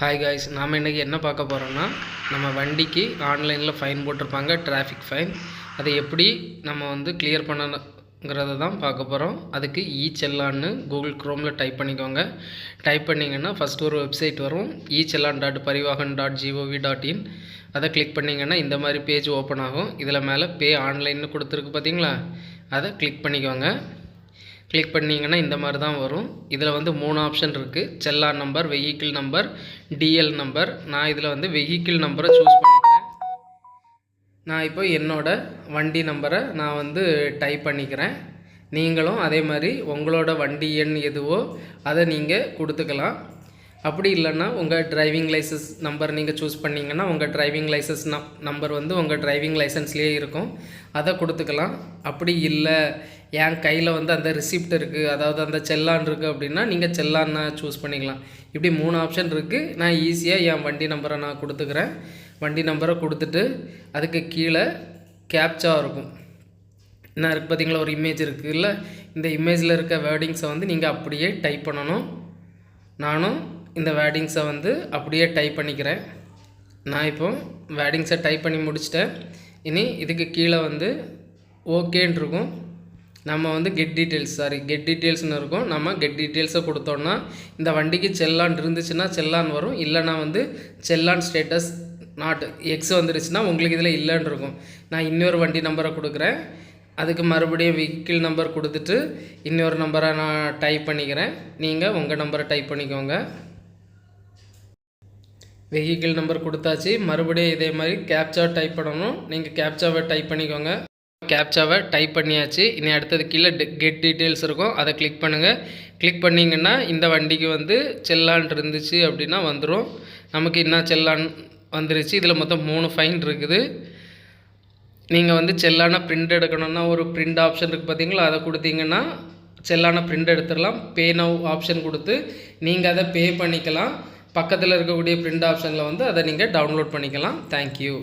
Hi guys நாம் இன்றைக்கி என்ன பார்க்க போகிறோன்னா நம்ம வண்டிக்கு ஆன்லைனில் ஃபைன் போட்டிருப்பாங்க டிராஃபிக் ஃபைன் அதை எப்படி நம்ம வந்து கிளியர் பண்ணணுங்கிறத தான் பார்க்க போகிறோம் அதுக்கு இ செல்லான்னு கூகுள் க்ரோமில் டைப் பண்ணிக்கோங்க. டைப் பண்ணிங்கன்னா ஃபஸ்ட் ஒரு வெப்சைட் வரும் E challan dot Parivahan dot G O V dot in அதை கிளிக் பண்ணிங்கன்னா இந்த மாதிரி பேஜ் ஓப்பன் ஆகும். இதில் மேலே பே ஆன்லைன்னு கொடுத்துருக்கு பார்த்தீங்களா? அதை கிளிக் பண்ணிக்கோங்க. கிளிக் பண்ணிங்கன்னா இந்த மாதிரி தான் வரும். இதில் வந்து மூணு ஆப்ஷன் இருக்குது challan number vehicle number DL number நான் இதில் வந்து வெஹிக்கிள் நம்பரை சூஸ் பண்ணிக்கிறேன். நான் இப்போ என்னோட வண்டி நம்பரை நான் வந்து டைப் பண்ணிக்கிறேன். நீங்களும் அதே மாதிரி உங்களோட வண்டி எண் எதுவோ அதை நீங்கள் கொடுத்துக்கலாம். அப்படி இல்லைன்னா உங்கள் டிரைவிங் லைசன்ஸ் நம்பர் நீங்கள் சூஸ் பண்ணிங்கன்னா உங்கள் டிரைவிங் லைசன்ஸ் நம் நம்பர் வந்து உங்கள் டிரைவிங் லைசன்ஸ்லேயே இருக்கும். அதை கொடுத்துக்கலாம். அப்படி இல்லை என் கையில் வந்து அந்த ரிசிப்ட் இருக்குது அதாவது அந்த செல்லான் இருக்குது அப்படின்னா நீங்கள் செல்லான்னு சூஸ் பண்ணிக்கலாம். இப்படி மூணு ஆப்ஷன் இருக்குது நான் ஈஸியாக என் வண்டி நம்பரை நான் கொடுத்துக்கிறேன். வண்டி நம்பரை கொடுத்துட்டு அதுக்கு கீழே கேப்சா இருக்கும். என்ன இருக்குது பார்த்தீங்களா? ஒரு இமேஜ் இருக்குது இல்லை இந்த இமேஜில் இருக்க வேர்டிங்ஸை வந்து நீங்கள் அப்படியே டைப் பண்ணணும். நானும் இந்த வேர்டிங்ஸை வந்து அப்படியே டைப் பண்ணிக்கிறேன். நான் இப்போ வேர்டிங்ஸை டைப் பண்ணி முடிச்சிட்டேன். இனி இதுக்கு கீழே வந்து ஓகேன்னு இருக்கும். நம்ம வந்து கெட் டீட்டெயில்ஸ் சாரி கெட் டீட்டெயில்ஸ்னு இருக்கும். நம்ம கெட் டீட்டெயில்ஸை கொடுத்தோன்னா இந்த வண்டிக்கு செல்லான் இருந்துச்சுன்னா செல்லான் வரும். இல்லைனா வந்து செல்லான் ஸ்டேட்டஸ் நாட் எக்ஸ் வந்துருச்சுன்னா உங்களுக்கு இதில் இல்லைன்னு இருக்கும். நான் இன்னொரு வண்டி நம்பரை கொடுக்குறேன். அதுக்கு மறுபடியும் வெஹிக்கிள் நம்பர் கொடுத்துட்டு இன்னொரு நம்பரை நான் டைப் பண்ணிக்கிறேன். நீங்கள் உங்கள் நம்பரை டைப் பண்ணிக்கோங்க. வெஹிக்கிள் நம்பர் கொடுத்தாச்சு. மறுபடியும் இதே மாதிரி கேப்சா டைப் பண்ணணும். நீங்கள் கேப்சாவை டைப் பண்ணிக்கோங்க. கேப்சாவை டைப் பண்ணியாச்சு. இனி அடுத்தது கீழே கெட் டீட்டெயில்ஸ் இருக்கும். அதை கிளிக் பண்ணுங்கள் கிளிக் பண்ணிங்கன்னா இந்த வண்டிக்கு வந்து செல்லான் இருந்துச்சு அப்படின்னா வந்துடும் நமக்கு என்ன செல்லான் வந்துருச்சு. இதில் மொத்தம் மூணு ஃபைன் இருக்குது. நீங்கள் வந்து செல்லான பிரிண்ட் எடுக்கணும்னா ஒரு பிரிண்ட் ஆப்ஷன் இருக்குது பார்த்தீங்களா? அதை கொடுத்தீங்கன்னா செல்லான பிரிண்ட் எடுத்துடலாம். பே நவ் ஆப்ஷன் கொடுத்து நீங்கள் அதை பே பண்ணிக்கலாம். பக்கத்தில் இருக்கக்கூடிய பிரிண்ட் ஆப்ஷனில் வந்து அதை நீங்கள் டவுன்லோட் பண்ணிக்கலாம். தேங்க்யூ